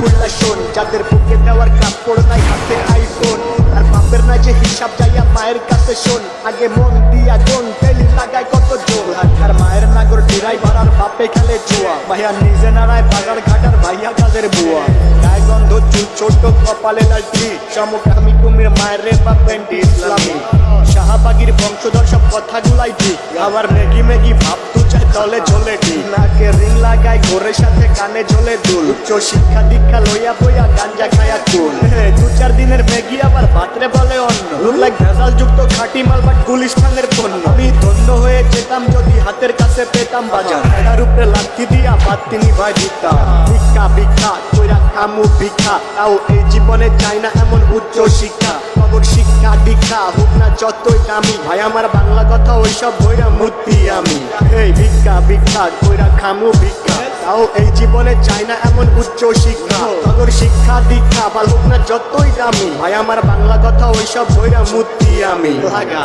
কান শোন যাদের বুকে দেওয়ার কাপড় নাই হাতে আইফোন আর বাপের নাই যে হিসাব, যাইয়া মায়ের কাছে শোন। আগে মন দিয়া কোন তেলি লাগায় কত জোর। আর মায়ের নাগর ডিরাই বাড়ার বাপে খেলে জুয়া। ভাইয়া নিজে নাড়ায় বাগার ঘাটার ভাইয়া কাদের বুয়া। গায়ে গন্ধ চুল, ছোট কপালে লালটি চমক আমি কুমির, মায়ের রে বা পেন্টি ইসলামী। শাহবাগির বংশধর সব কথাগুলাই ঠিক। আবার মেগি মেগি ভাব তু চাই দলে ঝোলে ঠিক। নাকে রিং সাথে কানে ঝোলে দুল। উচ্চ শিক্ষা দীক্ষা লইয়া বইয়া গাঞ্জা খায়া কুল। দু চার দিনের মেগি আবার ভাতরে বলে অন্য লুক ভেজাল যুক্ত খাঁটি মাল বাট গুলিস্তানের পণ্য। আমি ধন্য হয়ে যেতাম যদি হাতের কাছে পেতাম বাজার এটার উপরে লাথি দিয়া বাদ তিনি ভাই দিতাম। ভিক্ষা ভিক্ষা, কইরা কামু ভিক্ষা। তাও এই জীবনে চাই না এমন উচ্চ শিক্ষা। খবর শিক্ষা, দীক্ষা, হোক না যতই দামি। ভাই, আমার বাংলা কথা ওইসব বইরা মূর্তি আমি। এই ভিক্ষা ভিক্ষা, কইরা খামু ভিক্ষা। তাও এই জীবনে চাই না এমন উচ্চ শিক্ষা। খবর শিক্ষা, দীক্ষা বা হোক না যতই দামি, ভাই, আমার বাংলা কথা ওইসব বইরা মূর্তি আমি। লাগা